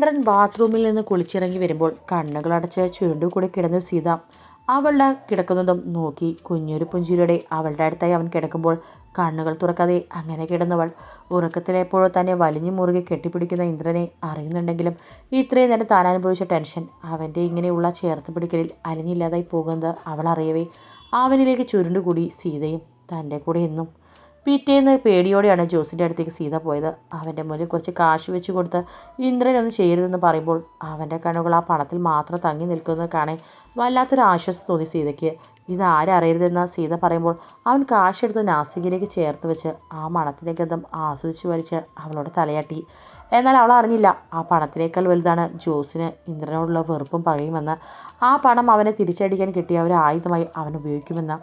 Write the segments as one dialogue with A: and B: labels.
A: ഇന്ദ്രൻ ബാത്റൂമിൽ നിന്ന് കുളിച്ചിറങ്ങി വരുമ്പോൾ കണ്ണുകൾ അടച്ച് ചുരുണ്ടു കൂടി കിടന്നു സീത അവളുടെ കിടക്കുന്നതും നോക്കി കുഞ്ഞൊരു പുഞ്ചിരിയുടെ അവളുടെ അടുത്തായി അവൻ കിടക്കുമ്പോൾ കണ്ണുകൾ തുറക്കാതെ അങ്ങനെ കിടന്നവൾ ഉറക്കത്തിലെപ്പോഴോ തന്നെ വലിഞ്ഞു മുറുകെ കെട്ടിപ്പിടിക്കുന്ന ഇന്ദ്രനെ അറിയുന്നുണ്ടെങ്കിലും ഇത്രയും നേരം താൻ അനുഭവിച്ച ടെൻഷൻ അവന്റെ ഇങ്ങനെയുള്ള ചേർത്ത് പിടിക്കലിൽ അലിഞ്ഞില്ലാതായി പോകുന്നത് അവൾ അറിയവേ. അവനിലേക്ക് ചുരുണ്ടുകൂടി സീതയും തന്റെ കൂടെ എന്നും പിറ്റേന്ന് പേടിയോടെയാണ് ജോസിന്റെ അടുത്തേക്ക് സീത പോയത്. അവന്റെ മുന്നിൽ കുറച്ച് കാശ് വെച്ച് കൊടുത്ത് ഇന്ദ്രനൊന്നും ചെയ്യരുതെന്ന് പറയുമ്പോൾ അവന്റെ കണ്ണുകൾ ആ പണത്തിൽ മാത്രം തങ്ങി നിൽക്കുന്നത് കാണേ വല്ലാത്തൊരു ആശ്വാസം തോന്നി സീതയ്ക്ക്. ഇത് ആരറിയരുതെന്ന് സീത പറയുമ്പോൾ അവൻ കാശെടുത്ത് നാസികയിലേക്ക് ചേർത്ത് വെച്ച് ആ മണത്തിന്റെ ഗന്ധം ആസ്വദിച്ച് വലിച്ച് അവളോട് തലയാട്ടി. എന്നാൽ അവൾ അറിഞ്ഞില്ല ആ പണത്തിനേക്കാൾ വലുതാണ് ജോസിന് ഇന്ദ്രനോടുള്ള വെറുപ്പും പകയുമെന്ന്. ആ പണം അവനെ തിരിച്ചടിക്കാൻ കിട്ടിയ ഒരു ആയുധമായി അവൻ ഉപയോഗിക്കുമെന്ന്.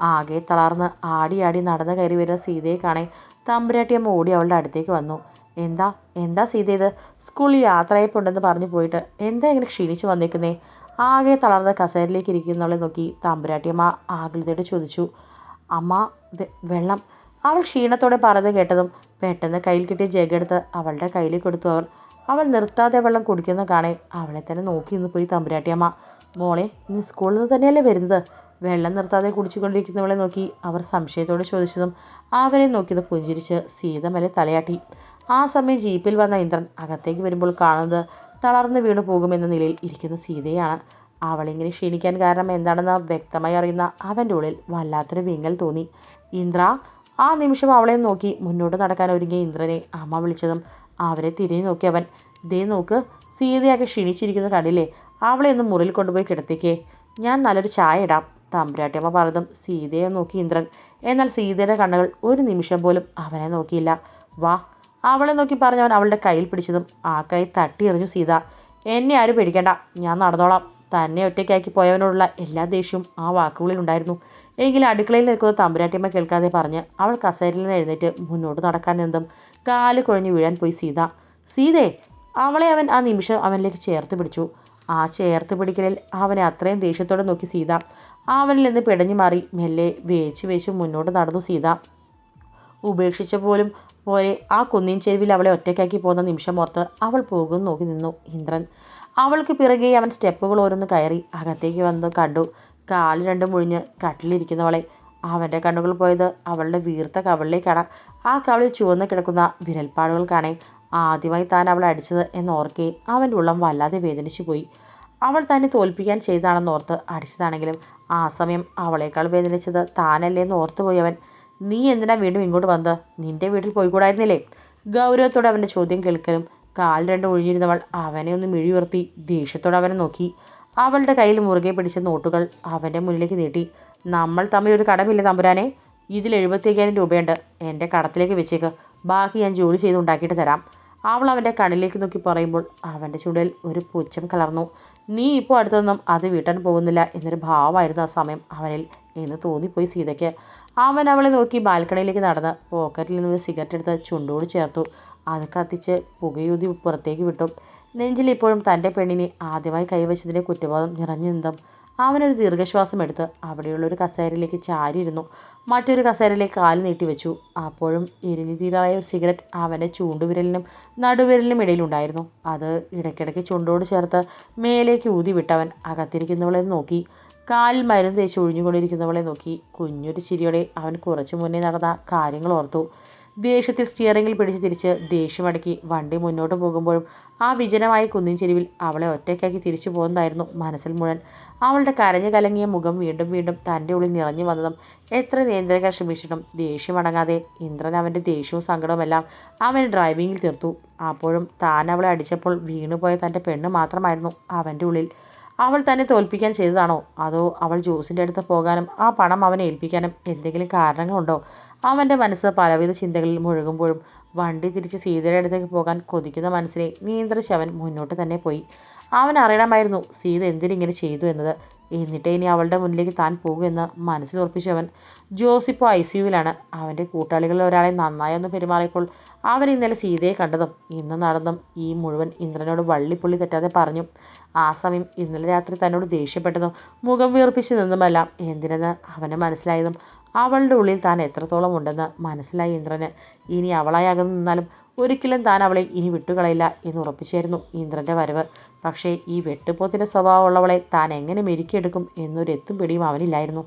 A: ആകെ തളർന്ന് ആടി നടന്ന് കയറി വരുന്ന സീതയെ കാണേ തമ്പുരാട്ടിയമ്മ ഓടി അവളുടെ അടുത്തേക്ക് വന്നു. എന്താ? എന്താ സീത ഇത്? സ്കൂളിൽ യാത്രയപ്പുണ്ടെന്ന് പറഞ്ഞു പോയിട്ട് എന്താ ഇങ്ങനെ ക്ഷീണിച്ച് വന്നേക്കുന്നേ? ആകെ തളർന്ന കസേരയിലേക്ക് ഇരിക്കുന്നവളെ നോക്കി തമ്പുരാട്ടിയമ്മ ആകുലതയോടെ ചോദിച്ചു. അമ്മ വെള്ളം. അവൾ ക്ഷീണത്തോടെ പറഞ്ഞത് കേട്ടതും പെട്ടെന്ന് കയ്യിൽ കിട്ടിയ ജഗെടുത്ത് അവളുടെ കയ്യിൽ കൊടുത്തു അവർ അവൾ നിർത്താതെ വെള്ളം കുടിക്കുന്ന കാണേ അവളെ തന്നെ നോക്കി നിന്ന് പോയി തമ്പുരാട്ടിയമ്മ മോളെ നീ സ്കൂളിൽ നിന്ന് തന്നെയല്ലേ വരുന്നത്? വെള്ളം നിർത്താതെ കുടിച്ചുകൊണ്ടിരിക്കുന്നവളെ നോക്കി അവർ സംശയത്തോടെ ചോദിച്ചതും അവരെ നോക്കിയത് പുഞ്ചിരിച്ച് സീതമലെ തലയാട്ടി. ആ സമയം ജീപ്പിൽ വന്ന ഇന്ദ്രൻ അകത്തേക്ക് വരുമ്പോൾ കാണുന്നത് തളർന്നു വീണു പോകുമെന്ന നിലയിൽ ഇരിക്കുന്ന സീതയാണ്. അവളിങ്ങനെ ക്ഷീണിക്കാൻ കാരണം എന്താണെന്ന് വ്യക്തമായി അറിയുന്ന അവന്റെ ഉള്ളിൽ വല്ലാത്തൊരു വിങ്ങൽ തോന്നി. ഇന്ദ്ര ആ നിമിഷം അവളെ നോക്കി മുന്നോട്ട് നടക്കാൻ ഒരുങ്ങിയ ഇന്ദ്രനെ അമ്മ വിളിച്ചതും അവരെ തിരിഞ്ഞു നോക്കി അവൻ ദേ നോക്ക് സീതയൊക്കെ ക്ഷീണിച്ചിരിക്കുന്ന കണ്ടില്ലേ? അവളെ ഒന്ന് മുറിയിൽ കൊണ്ടുപോയി കിടത്തിക്കേ. ഞാൻ നല്ലൊരു ചായ ഇടാം. തമ്പുരാട്ടിയമ്മ പറഞ്ഞതും സീതയെ നോക്കി ഇന്ദ്രൻ. എന്നാൽ സീതയുടെ കണ്ണുകൾ ഒരു നിമിഷം പോലും അവനെ നോക്കിയില്ല. വാ അവളെ നോക്കി പറഞ്ഞവൻ അവളുടെ കയ്യിൽ പിടിച്ചതും ആ കൈ തട്ടി എറിഞ്ഞു സീത. എന്നെ ആരും പിടിക്കേണ്ട ഞാൻ നടന്നോളാം. തന്നെ ഒറ്റയ്ക്കാക്കി പോയവനോടുള്ള എല്ലാ ദേഷ്യവും ആ വാക്കുകളിൽ ഉണ്ടായിരുന്നു. എങ്കിലും അടുക്കളയിൽ നിൽക്കുന്ന തമ്പുരാട്ടിയമ്മ കേൾക്കാതെ പറഞ്ഞ് അവൾ കസേരയിൽ നിന്ന് എഴുന്നേറ്റ് മുന്നോട്ട് നടക്കാൻ നിന്നും കാൽ കുഴഞ്ഞു വീഴാൻ പോയി സീത. സീതേ അവളെ അവൻ ആ നിമിഷം അവനിലേക്ക് ചേർത്ത് പിടിച്ചു. ആ ചേർത്ത് പിടിക്കലിൽ അവനെ അത്രയും ദേഷ്യത്തോടെ നോക്കി സീത. അവനിൽ നിന്ന് പിടഞ്ഞു മാറി മെല്ലെ വേച്ച് വേച്ച് മുന്നോട്ട് നടന്നു സീത. ഉപേക്ഷിച്ച പോലും പോലെ ആ കുന്നിൻ ചെരുവിൽ അവളെ ഒറ്റയ്ക്കാക്കി പോകുന്ന നിമിഷം ഓർത്ത് അവൾ പോകുന്നു നോക്കി നിന്നു ഇന്ദ്രൻ. അവൾക്ക് പിറകെ അവൻ സ്റ്റെപ്പുകൾ ഓരോന്ന് കയറി അകത്തേക്ക് വന്ന് കണ്ടു. കാൽ രണ്ടും മുഴിഞ്ഞ് കട്ടിലിരിക്കുന്നവളെ. അവന്റെ കണ്ണുകൾ പോയത് അവളുടെ വീർത്ത കവളിലേക്കാണ്. ആ കവളിൽ ചുവന്ന് കിടക്കുന്ന വിരൽപ്പാടുകൾ കാണേ. ആദ്യമായി താൻ അവളെ അടിച്ചത് എന്നോർക്കെ അവന്റെ ഉള്ളം വല്ലാതെ വേദനിച്ചു പോയി അവൾ തന്നെ തോൽപ്പിക്കാൻ ചെയ്താണെന്നോർത്ത് അടിച്ചതാണെങ്കിലും ആ സമയം അവളേക്കാൾ വേദനിച്ചത് താനല്ലേ എന്ന് ഓർത്തുപോയി അവൻ. നീ എന്തിനാ വീണ്ടും ഇങ്ങോട്ട് വന്നത്? നിന്റെ വീട്ടിൽ പോയിക്കൂടായിരുന്നില്ലേ? ഗൗരവത്തോടെ അവന്റെ ചോദ്യം കേൾക്കലും കാൽ രണ്ട് ഒഴിഞ്ഞിരുന്നവൾ അവനെ ഒന്ന് മിഴിയുയർത്തി ദേഷ്യത്തോടെ അവനെ നോക്കി. അവളുടെ കയ്യിൽ മുറുകെ പിടിച്ച നോട്ടുകൾ അവന്റെ മുന്നിലേക്ക് നീട്ടി. നമ്മൾ തമ്മിൽ ഒരു കടമില്ല തമ്പുരാനെ? ഇതിൽ എഴുപത്തി അയ്യായിരം രൂപയുണ്ട്. എന്റെ കടത്തിലേക്ക് വെച്ചേക്ക്. ബാക്കി ഞാൻ ജോലി ചെയ്ത് ഉണ്ടാക്കിയിട്ട് തരാം. അവൾ അവന്റെ കണ്ണിലേക്ക് നോക്കി പറയുമ്പോൾ അവന്റെ ചുണ്ടിൽ ഒരു പുച്ഛം കലർന്നു. നീ ഇപ്പോൾ അടുത്തൊന്നും അത് വീട്ടാൻ പോകുന്നില്ല എന്നൊരു ഭാവമായിരുന്നു ആ സമയം അവനിൽ എന്ന് തോന്നിപ്പോയി സീതയ്ക്ക്. അവൻ അവളെ നോക്കി ബാൽക്കണിയിലേക്ക് നടന്ന് പോക്കറ്റിൽ നിന്ന് സിഗരറ്റ് എടുത്ത് ചുണ്ടോട് ചേർത്തു. അത് കത്തിച്ച് പുകയൂതി പുറത്തേക്ക് വിട്ടു. നെഞ്ചിൽ ഇപ്പോഴും തന്റെ പെണ്ണിനെ ആദ്യമായി കൈവച്ചതിന്റെ കുറ്റബോധം നിറഞ്ഞു നിന്നും അവനൊരു ദീർഘശ്വാസം എടുത്ത് അവിടെയുള്ള ഒരു കസേരയിലേക്ക് ചാരിയിരുന്നു. മറ്റൊരു കസേരയിലേക്ക് കാൽ നീട്ടി വെച്ചു. അപ്പോഴും എരിഞ്ഞു തീരായ ഒരു സിഗരറ്റ് അവന്റെ ചൂണ്ടുവിരലിനും നടുവിരലിനും ഇടയിലുണ്ടായിരുന്നു അത് ഇടയ്ക്കിടയ്ക്ക് ചുണ്ടോട് ചേർത്ത് മേലേക്ക് ഊതി വിട്ടവൻ അകത്തിരിക്കുന്നവളെ നോക്കി കാലിൽ മരുന്ന് തേച്ച് ഒഴിഞ്ഞുകൊണ്ടിരിക്കുന്നവളെ നോക്കി. കുഞ്ഞൊരു ചിരിയോടെ അവൻ കുറച്ചു മുന്നേ നടന്ന കാര്യങ്ങൾ ഓർത്തു. ദേഷ്യത്തിൽ സ്റ്റിയറിംഗിൽ പിടിച്ച് തിരിച്ച് ദേഷ്യമടക്കി വണ്ടി മുന്നോട്ട് പോകുമ്പോഴും ആ വിജനമായ കുന്നിൻ ചെരുവിൽ അവളെ ഒറ്റയ്ക്കാക്കി തിരിച്ചു പോകുന്നതായിരുന്നു മനസ്സിൽ മുഴുവൻ അവളുടെ കരഞ്ഞു കലങ്ങിയ മുഖം വീണ്ടും വീണ്ടും തന്റെ ഉള്ളിൽ നിറഞ്ഞു വന്നതും എത്ര നിയന്ത്രിക്കാൻ ശ്രമിച്ചിട്ടും ദേഷ്യമടങ്ങാതെ ഇന്ദ്രൻ അവന്റെ ദേഷ്യവും സങ്കടവുമെല്ലാം അവൻ ഡ്രൈവിങ്ങിൽ തീർത്തു. അപ്പോഴും താൻ അവളെ അടിച്ചപ്പോൾ വീണുപോയ തന്റെ പെണ്ണ് മാത്രമായിരുന്നു അവന്റെ ഉള്ളിൽ. അവൾ തന്നെ തോൽപ്പിക്കാൻ ചെയ്തതാണോ? അതോ അവൾ ജോസിന്റെ അടുത്ത് പോകാനും ആ പണം അവനെ ഏൽപ്പിക്കാനും എന്തെങ്കിലും കാരണങ്ങളുണ്ടോ? അവന്റെ മനസ്സ് പലവിധ ചിന്തകളിൽ മുഴുകുമ്പോഴും വണ്ടി തിരിച്ച് സീതയുടെ അടുത്തേക്ക് പോകാൻ കൊതിക്കുന്ന മനസ്സിനെ നിയന്ത്രിച്ച് അവൻ മുന്നോട്ട് തന്നെ പോയി. അവൻ അറിയണമായിരുന്നു സീത എന്തിനിങ്ങനെ ചെയ്തു എന്നത്? എന്നിട്ട് ഇനി അവളുടെ മുന്നിലേക്ക് താൻ പോകുമെന്ന് മനസ്സിൽ ഉറപ്പിച്ചവൻ ജോസ് ഇപ്പോൾ ഐ സി യുവിലാണ്. അവന്റെ കൂട്ടാളികളിൽ ഒരാളെ നന്നായി ഒന്ന് പെരുമാറിയപ്പോൾ അവൻ ഇന്നലെ സീതയെ കണ്ടതും ഇന്ന് നടന്നും ഈ മുഴുവൻ ഇന്ദ്രനോട് വള്ളിപ്പുള്ളി തെറ്റാതെ പറഞ്ഞു. ആ സമയം ഇന്നലെ രാത്രി തന്നോട് ദേഷ്യപ്പെട്ടതും മുഖം വീർപ്പിച്ച് നിന്നുമല്ല എന്തിനെന്ന് അവന് മനസ്സിലായതും അവളുടെ ഉള്ളിൽ താൻ എത്രത്തോളം ഉണ്ടെന്ന് മനസ്സിലായി ഇന്ദ്രന്. ഇനി അവളായി അകന്നു നിന്നാലും ഒരിക്കലും താൻ അവളെ ഇനി വിട്ടുകളയില്ല എന്ന് ഉറപ്പിച്ചായിരുന്നു ഇന്ദ്രന്റെ വരവ്. പക്ഷേ ഈ വെട്ടുപോത്തിന്റെ സ്വഭാവമുള്ളവളെ താൻ എങ്ങനെ മെരുക്കിയെടുക്കും എന്നൊരു എത്തും പിടിയും അവനില്ലായിരുന്നു.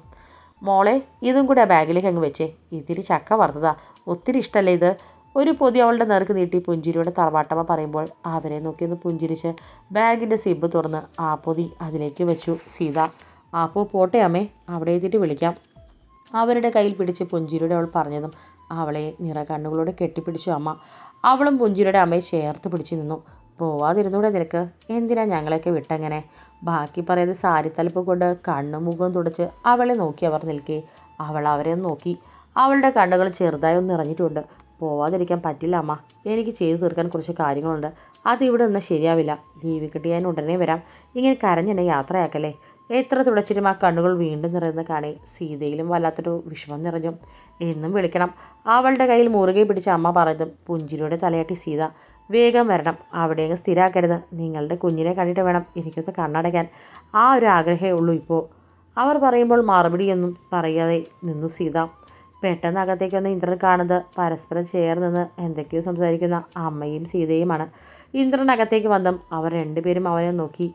A: മോളെ ഇതും കൂടെ ആ ബാഗിലേക്ക് അങ്ങ് വെച്ചേ. ഇത്തിരി ചക്ക വറുത്തതാ. ഒത്തിരി ഇഷ്ടമല്ലേ ഇത്? ഒരു പൊതി അവളുടെ നേർക്ക് നീട്ടി പുഞ്ചിരിയുടെ തറവാട്ടമ്മ പറയുമ്പോൾ അവരെ നോക്കിയൊന്ന് പുഞ്ചിരിച്ച് ബാഗിന്റെ സിബ് തുറന്ന് ആ പൊതി അതിലേക്ക് വെച്ചു. സീത അപ്പോൾ പോട്ടെ അമ്മേ. അവിടെ എത്തിയിട്ട് വിളിക്കാം. അവരുടെ കയ്യിൽ പിടിച്ച് പുഞ്ചിരിയുടെ അവൾ പറഞ്ഞതും അവളെ നിറ കണ്ണുകളോട് കെട്ടിപ്പിടിച്ചു. അമ്മ അവളും പുഞ്ചിരിയുടെ അമ്മയെ ചേർത്ത് പിടിച്ചു നിന്നു. പോവാതിരുന്നൂടെ നിനക്ക്? എന്തിനാ ഞങ്ങളെയൊക്കെ വിട്ടങ്ങനെ? ബാക്കി പറയുന്നത് സാരി തലപ്പ് കൊണ്ട് കണ്ണും മുഖവും തുടച്ച് അവളെ നോക്കി അവർ നിൽക്കേ. അവൾ അവരെ നോക്കി. അവളുടെ കണ്ണുകൾ ചെറുതായി ഒന്ന് നിറഞ്ഞിട്ടുണ്ട്. പോവാതിരിക്കാൻ പറ്റില്ല അമ്മ. എനിക്ക് ചെയ്തു തീർക്കാൻ കുറച്ച് കാര്യങ്ങളുണ്ട്. അതിവിടെ നിന്ന് ശരിയാവില്ല. ലീവ് കിട്ടി ഞാൻ ഉടനെ വരാം. ഇങ്ങനെ കരഞ്ഞെന്നെ യാത്രയാക്കല്ലേ? എത്ര തുടച്ചിട്ടും ആ കണ്ണുകൾ വീണ്ടും നിറയുന്ന കാണേ സീതയിലും വല്ലാത്തൊരു വിഷമം നിറഞ്ഞു. എന്നും വിളിക്കണം. അവളുടെ കയ്യിൽ മുറുകെ പിടിച്ച അമ്മ പറഞ്ഞതും പുഞ്ചിരിയുടെ തലയാട്ടി സീത വേഗം വരണം. അവിടെയങ്ങ് സ്ഥിരാക്കരുത്. നിങ്ങളുടെ കുഞ്ഞിനെ കണ്ടിട്ട് വേണം എനിക്കൊന്ന് കണ്ണടയ്ക്കാൻ. ആ ഒരു ആഗ്രഹമേ ഉള്ളൂ ഇപ്പോൾ. അവർ പറയുമ്പോൾ മറുപടിയൊന്നും പറയാതെ നിന്നു സീത. പെട്ടെന്ന് അകത്തേക്ക് വന്ന് ഇന്ദ്രൻ കാണുന്നത് പരസ്പരം ചേർന്ന് എന്തൊക്കെയോ സംസാരിക്കുന്ന അമ്മയും സീതയുമാണ്. ഇന്ദ്രൻ അകത്തേക്ക് വന്നും. അവർ രണ്ടുപേരും അവനെ നോക്കി.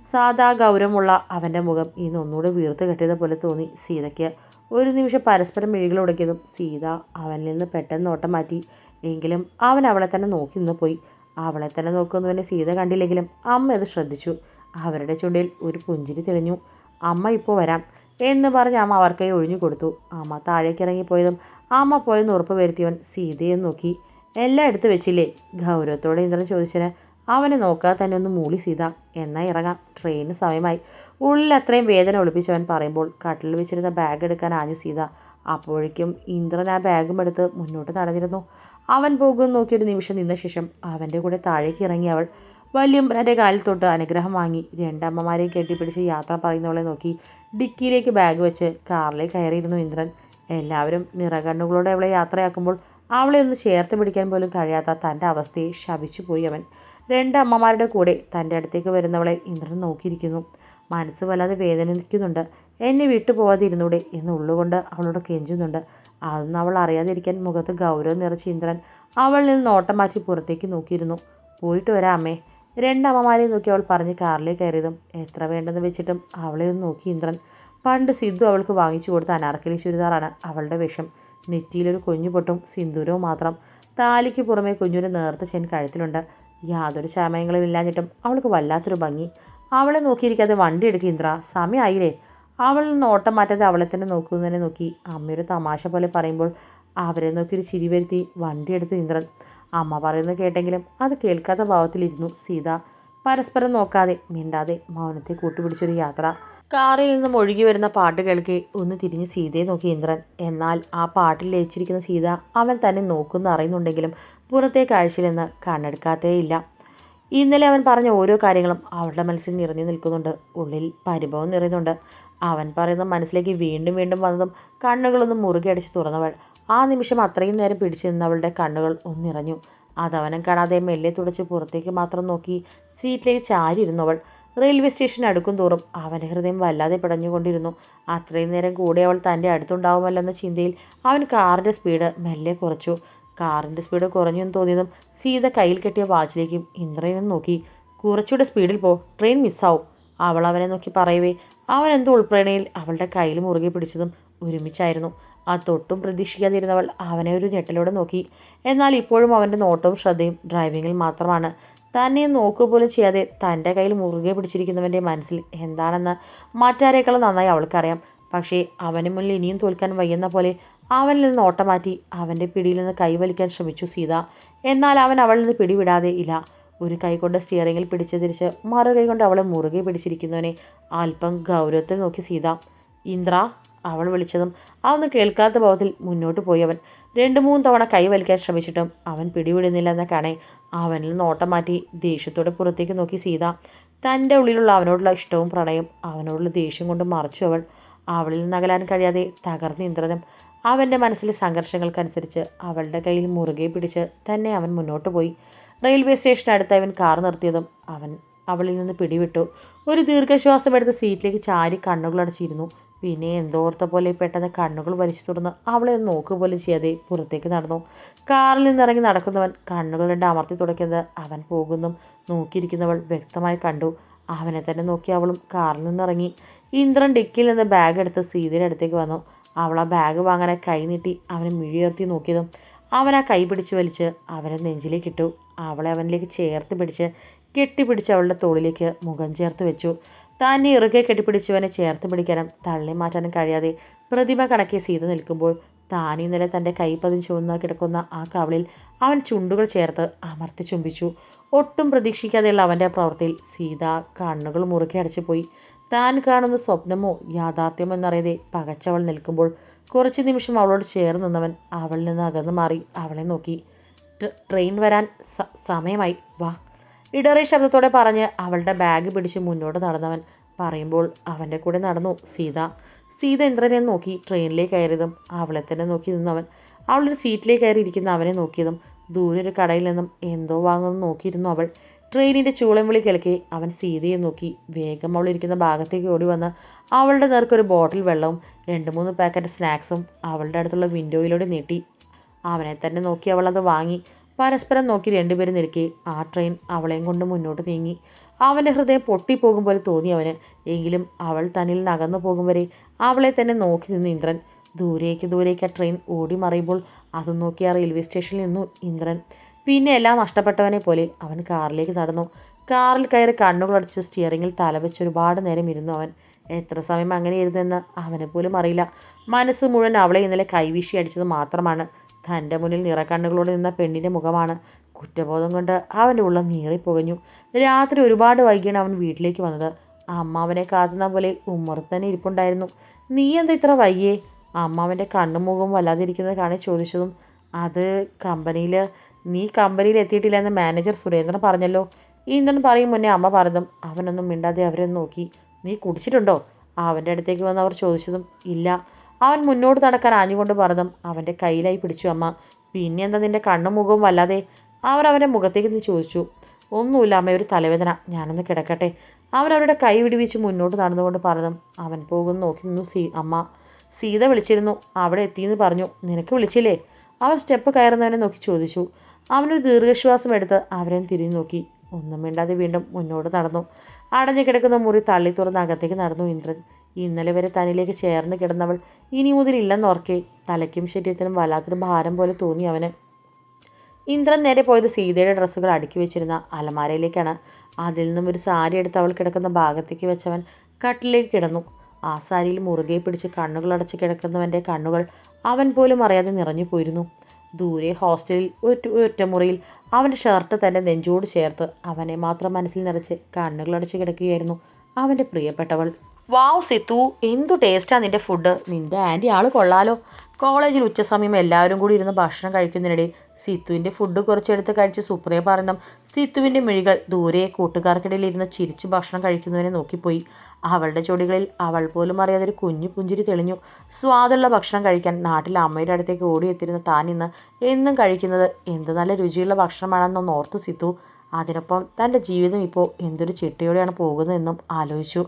A: സാധാ ഗൗരവമുള്ള അവന്റെ മുഖം ഇന്ന് ഒന്നുകൂടെ വീർത്ത് കെട്ടിയത് പോലെ തോന്നി സീതയ്ക്ക്. ഒരു നിമിഷം പരസ്പരം മിഴികൾ ഉടക്കിയതും സീത അവനിൽ നിന്ന് പെട്ടെന്ന് നോട്ടം മാറ്റി. എങ്കിലും അവൻ അവളെ തന്നെ നോക്കി നിന്ന് പോയി. അവളെ തന്നെ നോക്കുന്നവനെ സീത കണ്ടില്ലെങ്കിലും അമ്മ അത് ശ്രദ്ധിച്ചു. അവരുടെ ചുണ്ടിൽ ഒരു പുഞ്ചിരി തെളിഞ്ഞു. അമ്മ ഇപ്പോൾ വരാം എന്ന് പറഞ്ഞ് അമ്മ അവർക്കായി ഒഴിഞ്ഞു കൊടുത്തു. അമ്മ താഴേക്ക് ഇറങ്ങിപ്പോയതും അമ്മ പോയെന്ന് ഉറപ്പ് വരുത്തിയവൻ സീതയെ നോക്കി. എല്ലാം എടുത്തു വെച്ചില്ലേ? ഗൗരവത്തോടെ ഇന്ദ്രൻ ചോദിച്ചതിന് അവനെ നോക്കാതെ തന്നെ ഒന്ന് മൂളി സീത എന്നാൽ ഇറങ്ങാം. ട്രെയിന് സമയമായി. ഉള്ളിൽ അത്രയും വേദന ഒളിപ്പിച്ചവൻ പറയുമ്പോൾ കട്ടിൽ വെച്ചിരുന്ന ബാഗ് എടുക്കാൻ ആഞ്ഞു സീത. അപ്പോഴേക്കും ഇന്ദ്രൻ ആ ബാഗും എടുത്ത് മുന്നോട്ട് നടന്നിരുന്നു. അവൻ പോകും നോക്കിയൊരു നിമിഷം നിന്ന ശേഷം അവന്റെ കൂടെ താഴേക്ക് ഇറങ്ങി അവൾ വല്യമ്പന്റെ കാലിൽ തൊട്ട് അനുഗ്രഹം വാങ്ങി. രണ്ടമ്മമാരെയും കെട്ടിപ്പിടിച്ച് യാത്ര പറയുന്നവളെ നോക്കി ഡിക്കിയിലേക്ക് ബാഗ് വെച്ച് കാറിലേക്ക് കയറിയിരുന്നു ഇന്ദ്രൻ. എല്ലാവരും നിറകണ്ണുകളോടെ അവളെ യാത്രയാക്കുമ്പോൾ അവളെ ഒന്ന് ചേർത്ത് പിടിക്കാൻ പോലും കഴിയാത്ത തന്റെ അവസ്ഥയെ ശപിച്ചു പോയി അവൻ. രണ്ട് അമ്മമാരുടെ കൂടെ തന്റെ അടുത്തേക്ക് വരുന്നവളെ ഇന്ദ്രൻ നോക്കിയിരിക്കുന്നു. മനസ്സ് വല്ലാതെ വേദനിക്കുന്നുണ്ട്. എന്നെ വിട്ടു പോവാതിരുന്നൂടെ എന്ന് ഉള്ളുകൊണ്ട് അവളോട് കെഞ്ചുന്നുണ്ട്. അതൊന്നും അവൾ അറിയാതിരിക്കാൻ മുഖത്ത് ഗൗരവം നിറച്ച് ഇന്ദ്രൻ അവളിൽ നിന്ന് നോട്ടം മാറ്റി പുറത്തേക്ക് നോക്കിയിരുന്നു. പോയിട്ട് വരാം അമ്മേ. നോക്കി അവൾ പറഞ്ഞ് കാറിലേക്ക് കയറിയതും എത്ര വേണ്ടെന്ന് വെച്ചിട്ടും അവളെ ഒന്ന് നോക്കി ഇന്ദ്രൻ. പണ്ട് സിദ്ധു അവൾക്ക് വാങ്ങിച്ചു കൊടുത്ത അനാർക്കലി ചുരിദാറാണ് അവളുടെ വിഷം. നെറ്റിയിലൊരു കുഞ്ഞു പൊട്ടും സിന്ദൂരവും മാത്രം. താലിക്ക് പുറമെ കുഞ്ഞിന്റെ നേർത്ത ചെൻ കഴുത്തിലുണ്ട്. യാതൊരു ശമയങ്ങളും ഇല്ലാഞ്ഞിട്ടും അവൾക്ക് വല്ലാത്തൊരു ഭംഗി. അവളെ നോക്കിയിരിക്കാതെ വണ്ടി എടുക്കുക ഇന്ദ്ര. സമയമായില്ലേ അവൾ നോട്ടം മാറ്റാതെ അവളെ തന്നെ നോക്കുന്നതിനെ നോക്കി അമ്മയൊരു തമാശ പോലെ പറയുമ്പോൾ അവരെ നോക്കി ഒരു ചിരി വരുത്തി വണ്ടി എടുത്തു ഇന്ദ്രൻ. അമ്മ പറയുന്നത് കേട്ടെങ്കിലും അത് കേൾക്കാത്ത ഭാവത്തിലിരുന്നു സീത. പരസ്പരം നോക്കാതെ മിണ്ടാതെ മൗനത്തെ കൂട്ടുപിടിച്ചൊരു യാത്ര. കാറിൽ നിന്നും ഒഴുകി വരുന്ന പാട്ട് കേൾക്കെ ഒന്ന് തിരിഞ്ഞ് സീതയെ നോക്കി ഇന്ദ്രൻ. എന്നാൽ ആ പാട്ടിൽ ലയിച്ചിരിക്കുന്ന സീത അവൻ തന്നെ നോക്കുന്ന അറിയുന്നുണ്ടെങ്കിലും പുറത്തെ കാഴ്ചയിൽ നിന്ന് കണ്ണെടുക്കാത്തേയില്ല ഇന്നലെ അവൻ പറഞ്ഞ ഓരോ കാര്യങ്ങളും അവളുടെ മനസ്സിൽ നിറഞ്ഞു നിൽക്കുന്നുണ്ട്. ഉള്ളിൽ പരിഭവം നിറയുന്നുണ്ട്. അവൻ പറയുന്ന മനസ്സിലേക്ക് വീണ്ടും വീണ്ടും വന്നതും കണ്ണുകളൊന്നും മുറുകെ അടിച്ച് തുറന്നവൾ ആ നിമിഷം അത്രയും നേരം പിടിച്ചു നിന്നവളുടെ കണ്ണുകൾ ഒന്നിറഞ്ഞു. അതവനും കാണാതെ മെല്ലെ തുടച്ച് പുറത്തേക്ക് മാത്രം നോക്കി സീറ്റിലേക്ക് ചാരിയിരുന്നവൾ. റെയിൽവേ സ്റ്റേഷൻ അടുക്കും തോറും അവന്റെ ഹൃദയം വല്ലാതെ പിടഞ്ഞുകൊണ്ടിരുന്നു. അത്രയും നേരം കൂടെ അവൾ തന്റെ അടുത്തുണ്ടാവുമല്ലെന്ന ചിന്തയിൽ അവൻ കാറിന്റെ സ്പീഡ് മെല്ലെ കുറച്ചു. കാറിന്റെ സ്പീഡ് കുറഞ്ഞെന്ന് തോന്നിയതും സീത കയ്യിൽ കെട്ടിയ വാച്ചിലേക്കും ഇന്ദ്രനും നോക്കി. കുറച്ചുകൂടെ സ്പീഡിൽ പോ ട്രെയിൻ മിസ്സാവും. അവൾ അവനെ നോക്കി പറയവേ അവൻ എന്തോ ഉൾപ്രേണയിൽ അവളുടെ കയ്യിൽ മുറുകെ പിടിച്ചതും ഒരുമിച്ചായിരുന്നു. ആ പ്രതീക്ഷിക്കാതിരുന്നവൾ അവനെ ഒരു ഞെട്ടലോടെ നോക്കി. എന്നാൽ ഇപ്പോഴും അവന്റെ നോട്ടവും ശ്രദ്ധയും ഡ്രൈവിങ്ങിൽ മാത്രമാണ്. തന്നെ നോക്കുക നോക്കുപോലും ചെയ്യാതെ തന്റെ കയ്യിൽ മുറുകെ പിടിച്ചിരിക്കുന്നവന്റെ മനസ്സിൽ എന്താണെന്ന് മറ്റാരേക്കാളും നന്നായി അവൾക്കറിയാം. പക്ഷേ അവന് മുന്നിൽ ഇനിയും തോൽക്കാൻ വയ്യുന്ന പോലെ അവനിൽ നിന്ന് ഓട്ടം മാറ്റി അവന്റെ പിടിയിൽ നിന്ന് കൈവലിക്കാൻ ശ്രമിച്ചു സീത. എന്നാൽ അവൻ അവളിൽ നിന്ന് പിടിവിടാതെ ഇല്ല. ഒരു കൈ കൊണ്ട് സ്റ്റിയറിങ്ങിൽ പിടിച്ചു തിരിച്ച് മറു കൈ കൊണ്ട് അവളെ മുറുകെ പിടിച്ചിരിക്കുന്നവനെ അല്പം ഗൗരവത്തിൽ നോക്കി സീത. ഇന്ദ്ര അവൾ വിളിച്ചതും അതൊന്നും കേൾക്കാത്ത ഭാവത്തിൽ മുന്നോട്ട് പോയി അവൻ. രണ്ട് മൂന്ന് തവണ കൈ വലിക്കാൻ ശ്രമിച്ചിട്ടും അവൻ പിടിവിടുന്നില്ലെന്ന കാണേ അവനിൽ നോട്ടം മാറ്റി ദേഷ്യത്തോടെ പുറത്തേക്ക് നോക്കി സീത. തന്റെ ഉള്ളിലുള്ള അവനോടുള്ള ഇഷ്ടവും പ്രണയം അവനോടുള്ള ദേഷ്യം കൊണ്ട് മറച്ചു അവൾ. അവളിൽ നകലാൻ കഴിയാതെ തകർന്ന ഇന്ദ്രനും അവന്റെ മനസ്സിലെ സംഘർഷങ്ങൾക്കനുസരിച്ച് അവളുടെ കയ്യിൽ മുറുകെ പിടിച്ച് തന്നെ അവൻ മുന്നോട്ട് പോയി. റെയിൽവേ സ്റ്റേഷനടുത്ത് അവൻ കാർ നിർത്തിയതും അവൻ അവളിൽ നിന്ന് പിടിവിട്ടു. ഒരു ദീർഘശ്വാസം എടുത്ത് സീറ്റിലേക്ക് ചാരി കണ്ണുകളടച്ചിരുന്നു. പിന്നെ എന്തോർത്ത പോലെ പെട്ടെന്ന് കണ്ണുകൾ വലിച്ചു തുറന്ന് അവളെ ഒന്ന് നോക്കുപോലെ ചെയ്യാതെ പുറത്തേക്ക് നടന്നു. കാറിൽ നിന്നിറങ്ങി നടക്കുന്നവൻ കണ്ണുകൾ രണ്ട് അമർത്തി തുടയ്ക്കുന്നത് അവൻ പോകുന്നു. നോക്കിയിരിക്കുന്നവൾ വ്യക്തമായി കണ്ടു. അവനെ തന്നെ നോക്കി അവളും കാറിൽ നിന്നിറങ്ങി. ഇന്ദ്രൻ ഡിക്കിയിൽ നിന്ന് ബാഗ് എടുത്ത് സീതയുടെ അടുത്തേക്ക് വന്നു. അവൾ ആ ബാഗ് വാങ്ങാനായി കൈ നീട്ടി അവനെ മിഴിയുയർത്തി നോക്കിയതും. അവൻ കൈ പിടിച്ച് വലിച്ച് അവനെ നെഞ്ചിലേക്ക് ഇട്ടു. അവളെ അവനിലേക്ക് ചേർത്ത് പിടിച്ച് കെട്ടിപ്പിടിച്ച് അവളുടെ തോളിലേക്ക് മുഖം ചേർത്ത് വെച്ചു. തന്നെ ഇറുകെ കെട്ടിപ്പിടിച്ചവനെ ചേർത്ത് പിടിക്കാനും തള്ളി മാറ്റാനും കഴിയാതെ പ്രതിമ കണക്കിയ സീത നിൽക്കുമ്പോൾ താൻ ഇന്നലെ തന്റെ കൈ പതിഞ്ഞ് ചുവന്ന് കിടക്കുന്ന ആ കവളിൽ അവൻ ചുണ്ടുകൾ ചേർത്ത് അമർത്തി ചുംബിച്ചു. ഒട്ടും പ്രതീക്ഷിക്കാതെയുള്ള അവന്റെ പ്രവൃത്തിയിൽ സീത കണ്ണുകൾ മുറുകെ അടച്ചുപോയി താൻ കാണുന്ന സ്വപ്നമോ യാഥാർത്ഥ്യമോ എന്നറിയാതെ പകച്ചവൾ നിൽക്കുമ്പോൾ കുറച്ച് നിമിഷം അവളോട് ചേർന്ന് നിന്നവൻ അവളിൽ നിന്ന് അകന്നു മാറി അവളെ നോക്കി. ട്രെയിൻ വരാൻ സമയമായി. വാ. ഇടറി ശബ്ദത്തോടെ പറഞ്ഞ് അവളുടെ ബാഗ് പിടിച്ച് മുന്നോട്ട് നടന്നവൻ പറയുമ്പോൾ അവന്റെ കൂടെ നടന്നു സീത. സീത ഇന്ദ്രനെ നോക്കി ട്രെയിനിലേക്ക് കയറിയതും അവളെ തന്നെ നോക്കി നിന്നവൻ. അവളൊരു സീറ്റിലേക്ക് കയറി ഇരിക്കുന്ന അവനെ നോക്കിയതും ദൂരെ ഒരു കടയിൽ നിന്നും എന്തോ വാങ്ങുന്നു നോക്കിയിരുന്നു അവൾ. ട്രെയിനിന്റെ ചൂളം വിളി കിളക്കി അവൻ സീതയെ നോക്കി. വേഗം അവൾ ഇരിക്കുന്ന ഭാഗത്തേക്ക് ഓടി വന്ന് അവളുടെ നേർക്കൊരു ബോട്ടിൽ വെള്ളവും രണ്ട് മൂന്ന് പാക്കറ്റ് സ്നാക്സും അവളുടെ അടുത്തുള്ള വിൻഡോയിലൂടെ നീട്ടി. അവനെ തന്നെ നോക്കി അവൾ അത് വാങ്ങി. പരസ്പരം നോക്കി രണ്ടുപേരും നിൽക്കി ആ ട്രെയിൻ അവളെയും കൊണ്ട് മുന്നോട്ട് നീങ്ങി. അവന്റെ ഹൃദയം പൊട്ടിപ്പോകും പോലെ തോന്നി അവന്. എങ്കിലും അവൾ തന്നിൽ നകന്നു പോകും വരെ അവളെ തന്നെ നോക്കി നിന്ന് ഇന്ദ്രൻ. ദൂരേക്ക് ദൂരേക്ക് ആ ട്രെയിൻ ഓടി മറിയുമ്പോൾ അതും നോക്കി ആ റെയിൽവേ സ്റ്റേഷനിൽ നിന്നു ഇന്ദ്രൻ. പിന്നെ എല്ലാം നഷ്ടപ്പെട്ടവനെ പോലെ അവൻ കാറിലേക്ക് നടന്നു. കാറിൽ കയറി കണ്ണുകളടച്ച് സ്റ്റിയറിങ്ങിൽ തലവെച്ച് ഒരുപാട് നേരം ഇരുന്നു അവൻ. എത്ര സമയം അങ്ങനെ ഇരുന്നെന്ന് അവനെ പോലും അറിയില്ല. മനസ്സ് മുഴുവൻ അവളെ ഇന്നലെ കൈവീശി അടിച്ചത് മാത്രമാണ്. തന്റെ മുന്നിൽ നിറക്കണ്ണുകളോടെ നിന്ന പെണ്ണിന്റെ മുഖമാണ്. കുറ്റബോധം കൊണ്ട് അവന്റെ ഉള്ളം നീറിപ്പുകഞ്ഞു. രാത്രി ഒരുപാട് വൈകിയാണ് അവൻ വീട്ടിലേക്ക് വന്നത്. അമ്മാവനെ കാത്തുന്ന പോലെ ഉമ്മറത്തന്നെ ഇരിപ്പുണ്ടായിരുന്നു. നീ എന്താ ഇത്ര വൈകിയേ? അമ്മാവന്റെ കണ്ണും മുഖവും വല്ലാതിരിക്കുന്നത് കാണി ചോദിച്ചതും അത് കമ്പനിയിൽ നീ കമ്പനിയിൽ എത്തിയിട്ടില്ല എന്ന് മാനേജർ സുരേന്ദ്രൻ പറഞ്ഞല്ലോ. ഇന്ദ്രൻ പറയും മുന്നേ അമ്മ പറഞ്ഞതും അവനൊന്നും മിണ്ടാതെ അവരെ നോക്കി. നീ കുടിച്ചിട്ടുണ്ടോ? അവന്റെ അടുത്തേക്ക് വന്ന് അവർ ചോദിച്ചതും ഇല്ല. അവൻ മുന്നോട്ട് നടക്കാൻ ആഞ്ഞുകൊണ്ട് പറഞ്ഞു അവന്റെ കയ്യിലായി പിടിച്ചു അമ്മ പിന്നെ എന്താ നിന്റെ കണ്ണും മുഖവും വല്ലാതെ? അവർ അവന്റെ മുഖത്തേക്ക് നിന്ന് ചോദിച്ചു. ഒന്നുമില്ല അമ്മ ഒരു തലവേദന. ഞാനൊന്ന് കിടക്കട്ടെ. അവൻ അവരുടെ കൈ വിടിവിച്ച് മുന്നോട്ട് നടന്നുകൊണ്ട് പറഞ്ഞു അവൻ പോകുന്നു നോക്കി നിന്നു. സീ അമ്മ സീത വിളിച്ചിരുന്നു. അവിടെ എത്തിയെന്ന് പറഞ്ഞു. നിനക്ക് വിളിച്ചില്ലേ? അവർ സ്റ്റെപ്പ് കയറുന്നവനെ നോക്കി ചോദിച്ചു. അവനൊരു ദീർഘശ്വാസം എടുത്ത് അവരെ തിരിഞ്ഞു നോക്കി. ഒന്നും മിണ്ടാതെ വീണ്ടും മുന്നോട്ട് നടന്നു. അടഞ്ഞു കിടക്കുന്ന മുറി തള്ളി തുറന്ന് അകത്തേക്ക് നടന്നു. ഇന്ദ്രൻ ഇന്നലെ വരെ തനിലേക്ക് ചേർന്ന് കിടന്നവൾ ഇനി മുതൽ ഇല്ലെന്നോർക്കെ തലയ്ക്കും ശരീരത്തിനും വല്ലാത്തൊരു ഭാരം പോലെ തോന്നി അവന്. ഇന്ദ്രൻ നേരെ പോയത് സീതയുടെ ഡ്രസ്സുകൾ അടുക്കി വെച്ചിരുന്ന അലമാരയിലേക്കാണ്. അതിൽ നിന്നും ഒരു സാരി എടുത്ത് അവൾ കിടക്കുന്ന ഭാഗത്തേക്ക് വെച്ചവൻ കട്ടിലേക്ക് കിടന്നു. ആ സാരിയിൽ മുറുകെ പിടിച്ച് കണ്ണുകൾ കണ്ണുകളടച്ച് കിടക്കുന്നവന്റെ കണ്ണുകൾ അവൻ പോലും അറിയാതെ നിറഞ്ഞു പോയിരുന്നു. ദൂരെ ഹോസ്റ്റലിൽ ഒറ്റ ഒറ്റമുറിയിൽ അവന്റെ ഷർട്ട് തന്റെ നെഞ്ചോട് ചേർത്ത് അവനെ മാത്രം മനസ്സിൽ നിറച്ച് കണ്ണുകളടച്ച് കിടക്കുകയായിരുന്നു അവന്റെ പ്രിയപ്പെട്ടവൾ. വാവ് സിത്തു എന്തു ടേസ്റ്റാണ് നിന്റെ ഫുഡ് നിന്റെ ആന്റി ആൾ കൊള്ളാലോ. കോളേജിൽ ഉച്ചസമയം എല്ലാവരും കൂടി ഇരുന്ന് ഭക്ഷണം കഴിക്കുന്നതിനിടെ സിത്തുവിന്റെ ഫുഡ് കുറച്ചെടുത്ത് കഴിച്ച് സുപ്രിയ പറഞ്ഞ സിത്തുവിന്റെ മിഴികൾ ദൂരെ കൂട്ടുകാർക്കിടയിൽ ഇരുന്ന് ചിരിച്ച് ഭക്ഷണം കഴിക്കുന്നതിനെ നോക്കിപ്പോയി. അവളുടെ ചൊടികളിൽ അവൾ പോലും അറിയാതെ ഒരു കുഞ്ഞു പുഞ്ചിരി തെളിഞ്ഞു. സ്വാദുള്ള ഭക്ഷണം കഴിക്കാൻ നാട്ടിൽ അമ്മയുടെ അടുത്തേക്ക് ഓടിയെത്തിരുന്ന താൻ ഇന്ന് എന്നും കഴിക്കുന്നത് എന്ത് നല്ല രുചിയുള്ള ഭക്ഷണമാണെന്നൊന്ന് ഓർത്തു സിത്തു. അതിനൊപ്പം തന്റെ ജീവിതം ഇപ്പോൾ എന്തൊരു ചിട്ടയോടെയാണ് പോകുന്നതെന്നും ആലോചിച്ചു.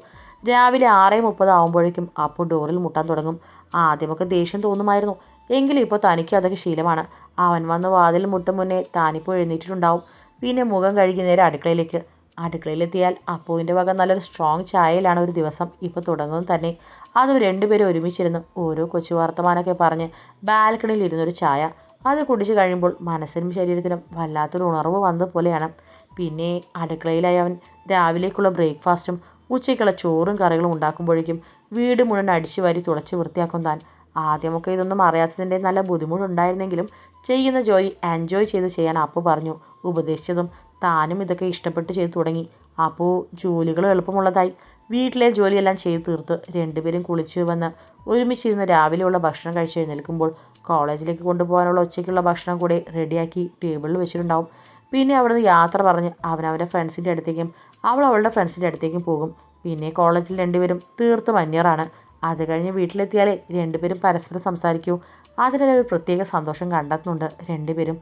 A: രാവിലെ ആറേ മുപ്പത് ആകുമ്പോഴേക്കും അപ്പു ഡോറിൽ മുട്ടാൻ തുടങ്ങും. ആദ്യമൊക്കെ ദേഷ്യം തോന്നുമായിരുന്നു. എങ്കിലും ഇപ്പോൾ തനിക്ക് അതൊക്കെ ശീലമാണ്. അവൻ വന്ന് വാതിൽ മുട്ടും മുന്നേ താനിപ്പോൾ എഴുന്നേറ്റിട്ടുണ്ടാവും. പിന്നെ മുഖം കഴുകി നേരെ അടുക്കളയിലേക്ക്. അടുക്കളയിലെത്തിയാൽ അപ്പുവിന്റെ വക നല്ലൊരു സ്ട്രോങ് ചായയിലാണ് ഒരു ദിവസം ഇപ്പോൾ തുടങ്ങുന്നത് തന്നെ. അതും രണ്ടുപേരും ഒരുമിച്ചിരുന്ന് ഓരോ കൊച്ചു വർത്തമാനമൊക്കെ പറഞ്ഞ് ബാൽക്കണിയിൽ ഇരുന്നൊരു ചായ. അത് കുടിച്ച് കഴിയുമ്പോൾ മനസ്സിനും ശരീരത്തിനും വല്ലാത്തൊരു ഉണർവ് വന്നതുപോലെയാണ് പിന്നെ അടുക്കളയിലായി അവൻ രാവിലേക്കുള്ള ബ്രേക്ക്ഫാസ്റ്റും ഉച്ചയ്ക്കുള്ള ചോറും കറികളും ഉണ്ടാക്കുമ്പോഴേക്കും വീട് മുഴുവൻ അടിച്ചു വാരി തുളച്ച് വൃത്തിയാക്കും താൻ. ആദ്യമൊക്കെ ഇതൊന്നും അറിയാത്തതിന്റെ നല്ല ബുദ്ധിമുട്ടുണ്ടായിരുന്നെങ്കിലും ചെയ്യുന്ന ജോലി എൻജോയ് ചെയ്ത് ചെയ്യാൻ അപ്പു പറഞ്ഞു. ഉപദേശിച്ചതും താനും ഇതൊക്കെ ഇഷ്ടപ്പെട്ട് ചെയ്തു തുടങ്ങി. അപ്പോൾ ജോലികൾ എളുപ്പമുള്ളതായി. വീട്ടിലെ ജോലിയെല്ലാം ചെയ്തു തീർത്ത്. രണ്ടുപേരും കുളിച്ചു വന്ന് ഒരുമിച്ചിരുന്ന് രാവിലെയുള്ള ഭക്ഷണം കഴിച്ച് എഴുന്നേൽക്കുമ്പോൾ കോളേജിലേക്ക് കൊണ്ടുപോകാനുള്ള ഉച്ചയ്ക്കുള്ള ഭക്ഷണം കൂടെ റെഡിയാക്കി ടേബിളിൽ വെച്ചിട്ടുണ്ടാവും. പിന്നെ അവിടുന്ന് യാത്ര പറഞ്ഞ് അവനവന്റെ ഫ്രണ്ട്സിന്റെ അടുത്തേക്കും അവൾ അവളുടെ ഫ്രണ്ട്സിന്റെ അടുത്തേക്കും പോകും. പിന്നെ കോളേജിൽ രണ്ടുപേരും തീർത്ത് അന്യറാണ് അത് കഴിഞ്ഞ് വീട്ടിലെത്തിയാലേ രണ്ടുപേരും പരസ്പരം സംസാരിക്കൂ. അതിനെല്ലാം ഒരു പ്രത്യേക സന്തോഷം കണ്ടെത്തുന്നുണ്ട് രണ്ടുപേരും.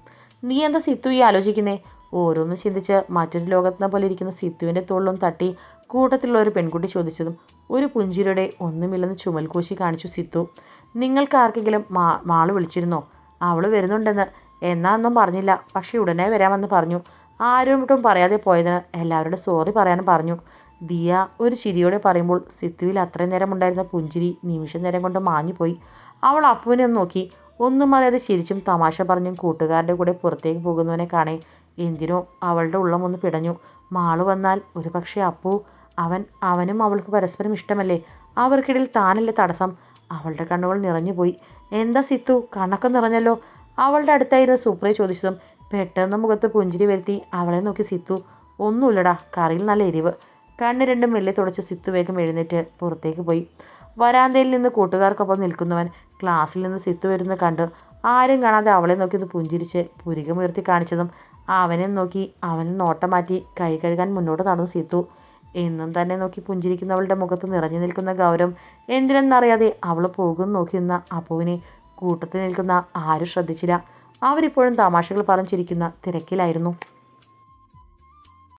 A: നീ എന്താ സിത്തു ഈ ആലോചിക്കുന്നേ? ഓരോന്നും ചിന്തിച്ച് മറ്റൊരു ലോകത്തിനെ പോലെ ഇരിക്കുന്ന സിത്തുവിന്റെ തോളിലും തട്ടി കൂട്ടത്തിലുള്ള ഒരു പെൺകുട്ടി ചോദിച്ചതും ഒരു പുഞ്ചിരിയുടെ ഒന്നുമില്ലെന്ന് ചുമൽക്കോശി കാണിച്ചു സിത്തു. നിങ്ങൾക്ക് ആർക്കെങ്കിലും മാ മാൾ വിളിച്ചിരുന്നോ? അവൾ വരുന്നുണ്ടെന്ന് എന്നാ ഒന്നും പറഞ്ഞില്ല. പക്ഷേ ഉടനെ വരാമെന്ന് പറഞ്ഞു. ആരോട്ടും പറയാതെ പോയതിന് എല്ലാവരോടും സോറി പറയാനും പറഞ്ഞു. ദിയ ഒരു ചിരിയോടെ പറയുമ്പോൾ സിത്തുവിൽ അത്രയും നേരം ഉണ്ടായിരുന്ന പുഞ്ചിരി നിമിഷ നേരം കൊണ്ട് മാഞ്ഞുപോയി. അവൾ അപ്പുവിനെ നോക്കി. ഒന്നും അറിയാതെ ചിരിച്ചും തമാശ പറഞ്ഞും കൂട്ടുകാരുടെ കൂടെ പുറത്തേക്ക് പോകുന്നവനെ കാണേ. എന്തിനോ അവളുടെ ഉള്ളമൊന്ന് പിടഞ്ഞു. മാൾ വന്നാൽ ഒരു പക്ഷേ അപ്പു അവൻ അവനും അവൾക്ക് പരസ്പരം ഇഷ്ടമല്ലേ? അവർക്കിടയിൽ താനല്ലേ തടസ്സം? അവളുടെ കണ്ണുകൾ നിറഞ്ഞുപോയി. എന്താ സിത്തു കണ്ണൊക്കെ നിറഞ്ഞല്ലോ. അവളുടെ അടുത്തായിരുന്ന സൂപ്രയെ ചോദിച്ചതും പെട്ടെന്ന് മുഖത്ത് പുഞ്ചിരി വരുത്തി അവളെ നോക്കി സിത്തു ഒന്നുമില്ലടാ കറിയിൽ നല്ല എരിവ്. കണ്ണ് രണ്ടും മെല്ലെ തുടച്ച് സിത്തു വേഗം എഴുന്നേറ്റ് പുറത്തേക്ക് പോയി. വരാന്തയിൽ നിന്ന് കൂട്ടുകാർക്കൊപ്പം നിൽക്കുന്നവൻ ക്ലാസ്സിൽ നിന്ന് സിത്തു വരുന്ന കണ്ട് ആരും കാണാതെ അവളെ നോക്കി ഒന്ന് പുഞ്ചിരിച്ച് പുരികമുയർത്തി കാണിച്ചതും അവനെ നോക്കി അവനെ നോട്ടം മാറ്റി കൈ കഴുകാൻ മുന്നോട്ട് നടന്നു സിത്തു. എന്നും തന്നെ നോക്കി പുഞ്ചിരിക്കുന്നവളുടെ മുഖത്ത് നിറഞ്ഞു നിൽക്കുന്ന ഗൗരവം എന്തിനെന്നറിയാതെ അവൾ പോകുന്നു നോക്കി നിന്ന അപ്പുവിനെ കൂട്ടത്തിൽ നിൽക്കുന്ന ആരും ശ്രദ്ധിച്ചില്ല. അവരിപ്പോഴും തമാശകൾ പറഞ്ഞിരിക്കുന്ന തിരക്കിലായിരുന്നു.